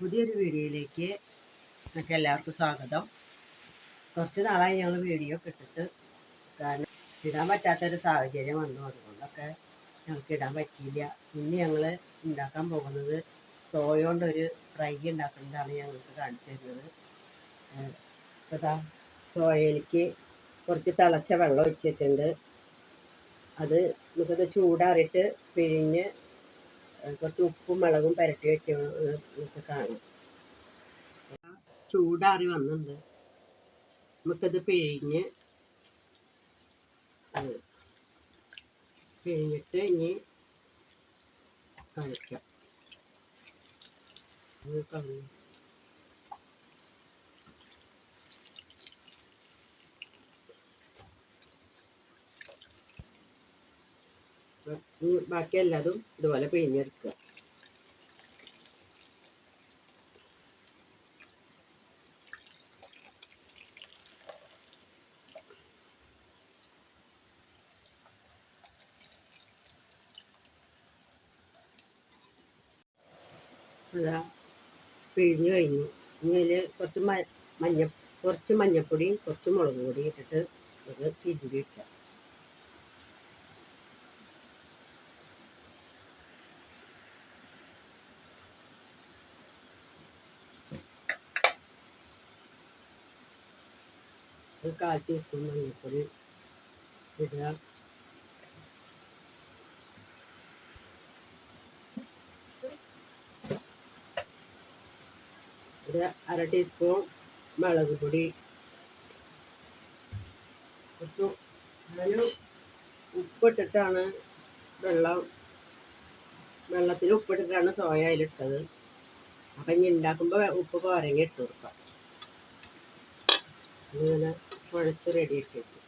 പുതിയൊരു വീഡിയോയിലേക്ക് നിങ്ങൾക്ക് എല്ലാവർക്കും സ്വാഗതം. കുറച്ച് നാളായി ഞങ്ങൾ വീഡിയോ ഒക്കെ ഇട്ടിട്ട് കാരണം ഇടാൻ പറ്റാത്തൊരു സാഹചര്യം വന്നു. അതുകൊണ്ടൊക്കെ ഞങ്ങൾക്ക് ഇടാൻ പറ്റിയില്ല. ഇനി ഞങ്ങൾ ഉണ്ടാക്കാൻ പോകുന്നത് സോയ ഒരു ഫ്രൈ ഉണ്ടാക്കുന്നതാണ് ഞങ്ങൾക്ക് കാണിച്ചു തരുന്നത്. അതാ സോയയിലേക്ക് കുറച്ച് തിളച്ച വെള്ളം ഒഴിച്ചിട്ടുണ്ട് അത് നമുക്കത് ചൂടാറിയിട്ട് പിഴിഞ്ഞ് കുറച്ച് ഉപ്പും മുളകും പുരട്ടി വെക്കുന്നത് കാണും. ചൂടാറി വന്നിട്ടുണ്ട്. നമുക്കത് പിഴിഞ്ഞ് പിഴിഞ്ഞിട്ട് ഇനി കഴിക്കാം. ബാക്കി എല്ലാതും ഇതുപോലെ പിഴിഞ്ഞെടുക്കുക. ഇതാ പിഴിഞ്ഞ് കഴിഞ്ഞു. ഇനി അതിൽ കുറച്ച് മഞ്ഞ കുറച്ച് മഞ്ഞപ്പൊടിയും കുറച്ച് മുളക് ഇട്ടിട്ട് അത് തിരുമ്പി വയ്ക്കാം ഒരു കാൽ ടീസ്പൂൺ മഞ്ഞൾപ്പൊടി ഇടുക ഒരു അര ടീസ്പൂൺ മുളക് പൊടി ഉപ്പിട്ടിട്ടാണ് വെള്ളം വെള്ളത്തിൽ ഉപ്പിട്ടിട്ടാണ് സോയ അതിലിട്ടത് അപ്പം ഇനി ഉണ്ടാക്കുമ്പോൾ ഉപ്പ് കോരങ്ങി ഇട്ട് കൊടുക്കാം. ഇങ്ങനെ കുഴച്ച് റെഡിയാക്കി വെച്ചു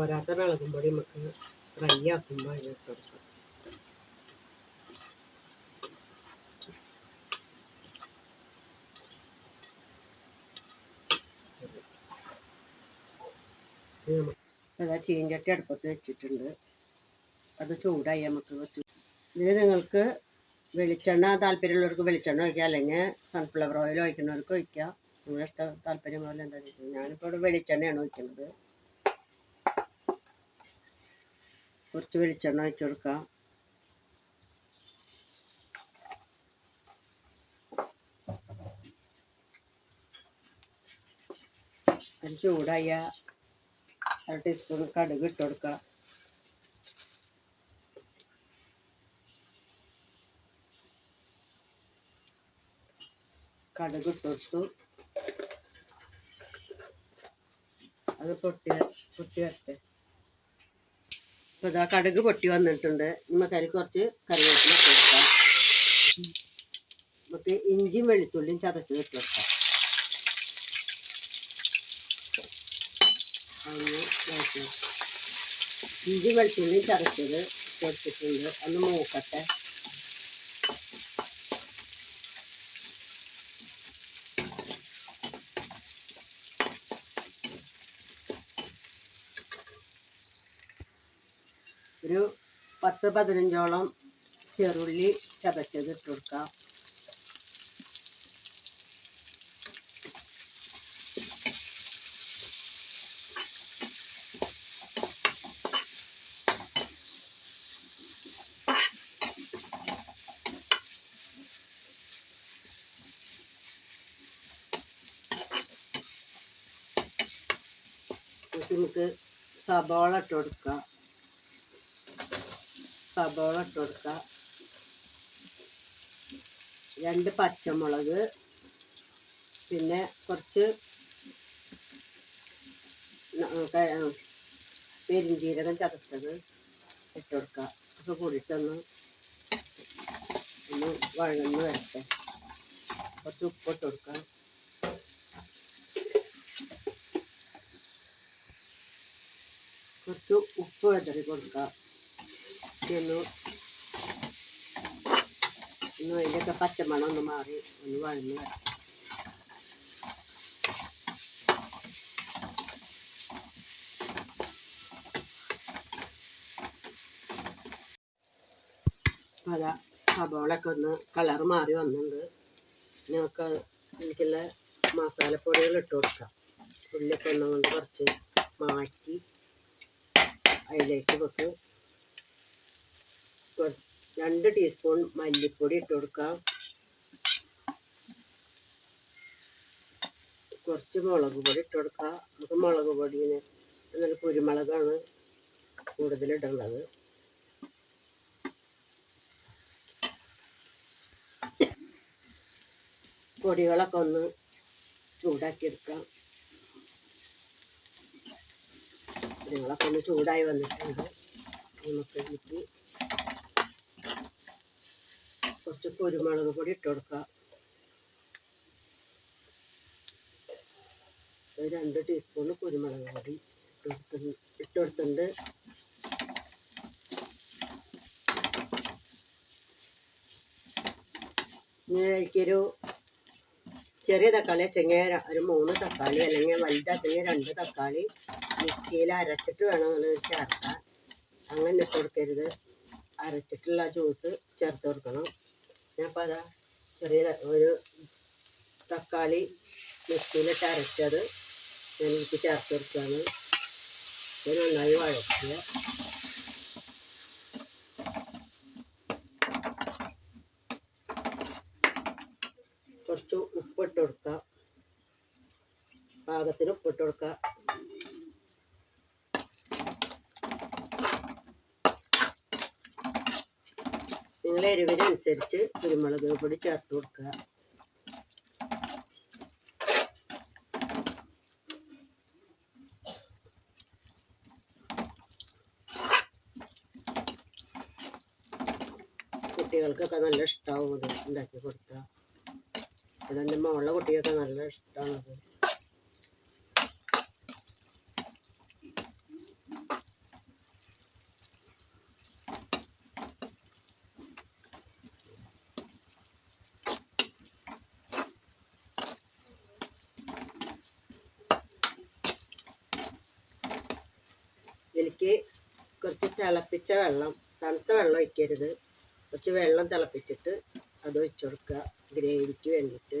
വരാത്ത പൊടി നമുക്ക് ഫ്രൈ ആക്കുമ്പോൾ അതിനകത്ത് കൊടുക്കാം. അതാ ചീഞ്ചട്ടി അടുപ്പത്ത് വെച്ചിട്ടുണ്ട്. അത് ചൂടായി നമുക്ക് വെച്ചു ഇത് നിങ്ങൾക്ക് വെളിച്ചെണ്ണ താല്പര്യമുള്ളവർക്ക് വെളിച്ചെണ്ണ ഒഴിക്കുക അല്ലെങ്കിൽ സൺഫ്ലവർ ഓയിൽ ഒഴിക്കുന്നവർക്ക് ഒഴിക്കാം. നിങ്ങളുടെ ഇഷ്ട താല്പര്യം പോലെ എന്താ വെച്ചാൽ ഞാനിപ്പോൾ ഇവിടെ വെളിച്ചെണ്ണയാണ് ഒഴിക്കുന്നത്. കുറച്ച് വെളിച്ചെണ്ണ ഒഴിച്ചു കൊടുക്കാം. ചൂടായ അര ടീസ്പൂൺ കടുക് ഇട്ട് കൊടുക്കുക. കടുക് ഇട്ട് കൊടുത്തു. അത് പൊട്ടി പൊട്ടി വരട്ടെ. ഇപ്പൊ ഇതാ കടുക് പൊട്ടി വന്നിട്ടുണ്ട്. നമുക്ക് അതിൽ കുറച്ച് കറിവേപ്പില കൊടുക്കാം. നമുക്ക് ഇഞ്ചിയും വെളുത്തുള്ളിയും ചതച്ചത് ഇട്ട് കൊടുക്കാം. അതിന് വഴറ്റി ഇഞ്ചി വെളുത്തുള്ളി ചതച്ചത് ചേർത്തിട്ടുണ്ട്. ഒന്ന് മൂക്കട്ടെ. ഒരു പത്ത് പതിനഞ്ചോളം ചെറുള്ളി ചതച്ചത് ഇട്ട് നമുക്ക് സബോള ഇട്ട് കൊടുക്കാം. സബോള ഇട്ട് കൊടുക്കാം. രണ്ട് പച്ചമുളക് പിന്നെ കുറച്ച് പെരിഞ്ചീരകം ചതച്ചത് ഇട്ട് കൊടുക്കുക ഒക്കെ കൂടിയിട്ടൊന്ന് ഒന്ന് വഴന്ന് വരട്ടെ. കുറച്ച് ഉപ്പിട്ട് കൊടുക്കാം. കുറച്ച് ഉപ്പ് വെതറി കൊടുക്കുക ഒന്ന് ഒന്ന് ഇതിന്റെയൊക്കെ പച്ചമണം ഒന്ന് മാറി ഒന്ന് വഴന്ന് വരാം. പല സബോളൊക്കെ ഒന്ന് കളർ മാറി വന്നിട്ടുണ്ട്. നമുക്ക് എനിക്കുള്ള മസാലപ്പൊടികൾ ഇട്ട് കൊടുക്കാം. ഉള്ളിയൊക്കെ ഒന്നുകൊണ്ട് കുറച്ച് മാറ്റി അതിലേക്ക് നമുക്ക് രണ്ട് ടീസ്പൂൺ മല്ലിപ്പൊടി ഇട്ട് കൊടുക്കാം. കുറച്ച് മുളക് പൊടി ഇട്ട് കൊടുക്കാം. നമുക്ക് മുളക് പൊടിന് നല്ല കുരുമുളകാണ് കൂടുതൽ ഇടുന്നത് പൊടികളൊക്കെ ഒന്ന് ചൂടാക്കി പൊടികളൊക്കെ ഒന്ന് ചൂടായി വന്നിട്ടുണ്ട്. നമുക്ക് ഇതിലേക്ക് കുറച്ച് കുരുമുളക് പൊടി ഇട്ട് കൊടുക്കുക രണ്ട് ടീസ്പൂൺ കുരുമുളക് പൊടി ഇട്ട് കൊടുത്തിട്ടുണ്ട്. ചെറിയ തക്കാളി വെച്ചെങ്കിൽ ഒരു മൂന്ന് തക്കാളി അല്ലെങ്കിൽ വലുതാച്ചെങ്കിൽ രണ്ട് തക്കാളി മിക്സിയിൽ അരച്ചിട്ട് വേണം നമ്മൾ ചേർക്കാൻ. അങ്ങനെ ഇട്ട് കൊടുക്കരുത്. അരച്ചിട്ടുള്ള ജ്യൂസ് ചേർത്ത് കൊടുക്കണം. ഞാൻ അപ്പോൾ അതാ ചെറിയ ഒരു തക്കാളി മിക്സിയിലിട്ട് അരച്ചത് ഞാൻ എനിക്ക് ചേർത്ത് കൊടുക്കുകയാണ്. ഇത് നന്നായി വഴക്കുക കുറച്ച് ഉപ്പിട്ട് കൊടുക്കുക പാകത്തിന് ഉപ്പിട്ട് കൊടുക്കുക നിങ്ങൾ എരിവിനനുസരിച്ച് കുരുമുളക് പൊടി ചേർത്ത് കൊടുക്കുക. കുട്ടികൾക്കൊക്കെ നല്ല ഇഷ്ടമാവും ഇത് ഉണ്ടാക്കി കൊടുത്താൽ ഇവിടെ എന്റെ മോളുടെ കുട്ടികൾക്ക് നല്ല ഇഷ്ടമാണത് ഇതിലേക്ക് കുറച്ച് തിളപ്പിച്ച വെള്ളം തണുത്ത വെള്ളം ഒഴിക്കരുത്. കുറച്ച് വെള്ളം തിളപ്പിച്ചിട്ട് അത് ഒഴിച്ചു കൊടുക്കുക. ഗ്രേവിക്ക് വേണ്ടിയിട്ട്.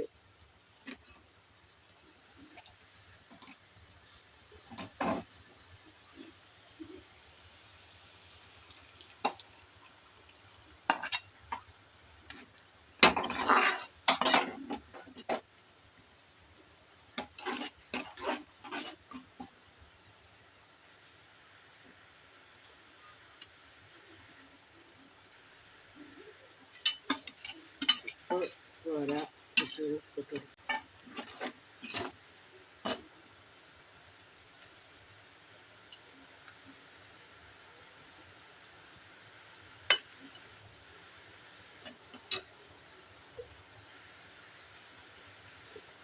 പോരാ ഇട്ട്.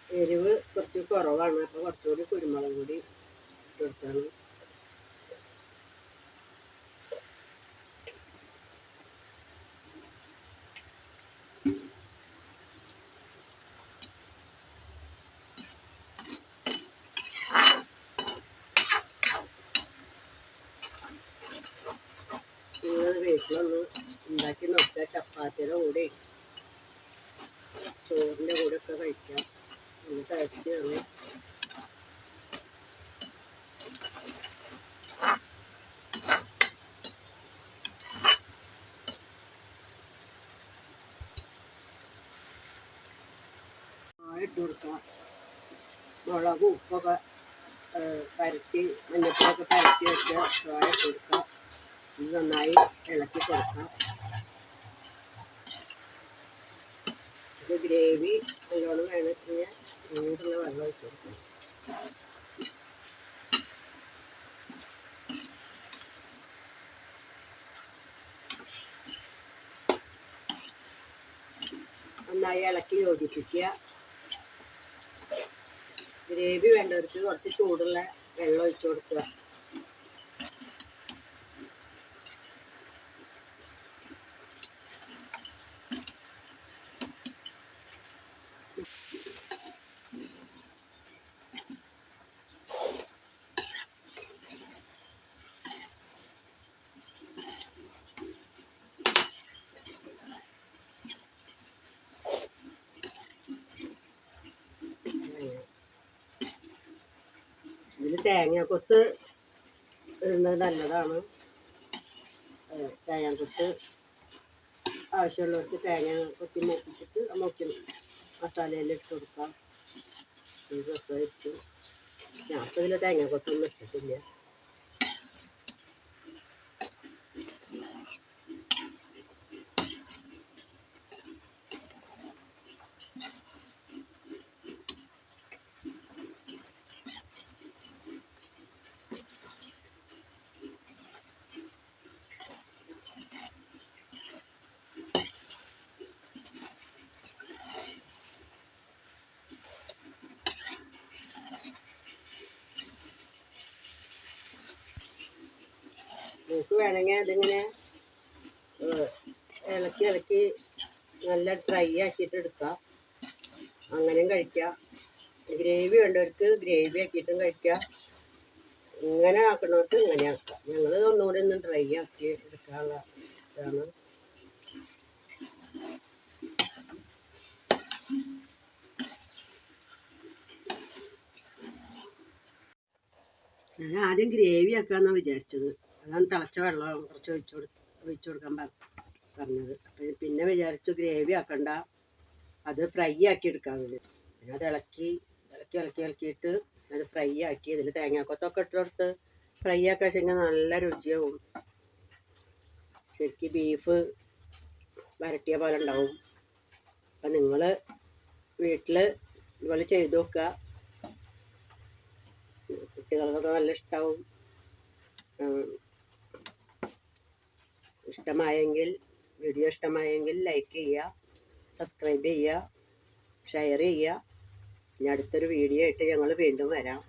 എരിവ് കുറച്ച് കുറവാണ് അപ്പോൾ കുറച്ചുകൂടി കുരുമുളക് കൂടി ഇട്ട് നിങ്ങളത് വീട്ടിലൊന്ന് ഉണ്ടാക്കി നോക്കുക. ചപ്പാത്തിയുടെ കൂടെ ചോറിന്റെ കൂടെ ഒക്കെ കഴിക്കാം. ഇട്ട് കൊടുക്കാം മുളക് ഉപ്പൊക്കെ പരത്തി മഞ്ഞപ്പൊക്കെ പരത്തി വെച്ച് ചോയ കൊടുക്കാം. നന്നായി ഇളക്കി കൊടുക്കാം. ഇത് ഗ്രേവി നല്ലോണം വേണമെങ്കിൽ ചൂടുള്ള വെള്ളം ഒഴിച്ച് കൊടുക്കണം നന്നായി ഇളക്കി യോജിപ്പിക്കുക. ഗ്രേവി വേണ്ടവർക്ക് കുറച്ച് ചൂടുള്ള വെള്ളം ഒഴിച്ചു കൊടുക്കുക. തേങ്ങ കൊത്ത് ഇടുന്നത് നല്ലതാണ്. തേങ്ങ കൊത്ത് ആവശ്യമുള്ളവർക്ക് തേങ്ങ കൊത്തി മൂപ്പിച്ചിട്ട് മുക്കി മസാലയിൽ ഇട്ട് കൊടുക്കാം. രസമായിരിക്കും. ഞാൻ ഇപ്പോൾ ഇതിൽ തേങ്ങ കൊത്തൊന്നും ഇട്ടിട്ടില്ല. നിങ്ങൾക്ക് വേണമെങ്കിൽ അതിങ്ങനെ ഇളക്കി ഇളക്കി നല്ല ഡ്രൈ ആക്കിയിട്ട് എടുക്കാം. അങ്ങനെയും കഴിക്കാം. ഗ്രേവി വേണ്ടവർക്ക് ഗ്രേവി ആക്കിയിട്ടും കഴിക്കാം. ഇങ്ങനെ ആക്കണവർക്ക് ഇങ്ങനെ ആക്കാം. ഞങ്ങൾ ഒന്നുകൂടി ഒന്ന് ഡ്രൈ ആക്കി എടുക്കാനുള്ള ഇതാണ്. ഞാൻ ആദ്യം ഗ്രേവി ആക്കാന്നാണ് വിചാരിച്ചത്. അതാണ് തിളച്ച വെള്ളം കുറച്ച് ഒഴിച്ചു കൊടുത്ത് ഒഴിച്ചു കൊടുക്കാൻ പറ പറഞ്ഞത്. അപ്പം പിന്നെ വിചാരിച്ചു ഗ്രേവി ആക്കണ്ട. അത് ഫ്രൈ ആക്കി എടുക്കാൻ വേണ്ടി പിന്നെ അത് ഇളക്കി ഇളക്കി ഇളക്കി ഇളക്കിയിട്ട് അത് ഫ്രൈ ആക്കി ഇതിൽ തേങ്ങാക്കൊത്തൊക്കെ ഇട്ട് കൊടുത്ത് ഫ്രൈ ആക്കി വെച്ചെങ്കിൽ നല്ല രുചിയാവും. ശരിക്കും ബീഫ് വരട്ടിയ പോലെ ഉണ്ടാവും. അപ്പം നിങ്ങൾ വീട്ടിൽ ഇതുപോലെ ചെയ്ത് നോക്കുക. കുട്ടികൾക്കൊക്കെ നല്ല ഇഷ്ടമാവും ഇഷ്ടമായെങ്കിൽ വീഡിയോ ഇഷ്ടമായെങ്കിൽ ലൈക്ക് ചെയ്യുക സബ്സ്ക്രൈബ് ചെയ്യുക ഷെയർ ചെയ്യുക. ഇനി അടുത്തൊരു വീഡിയോ ആയിട്ട് ഞങ്ങൾ വീണ്ടും വരാം.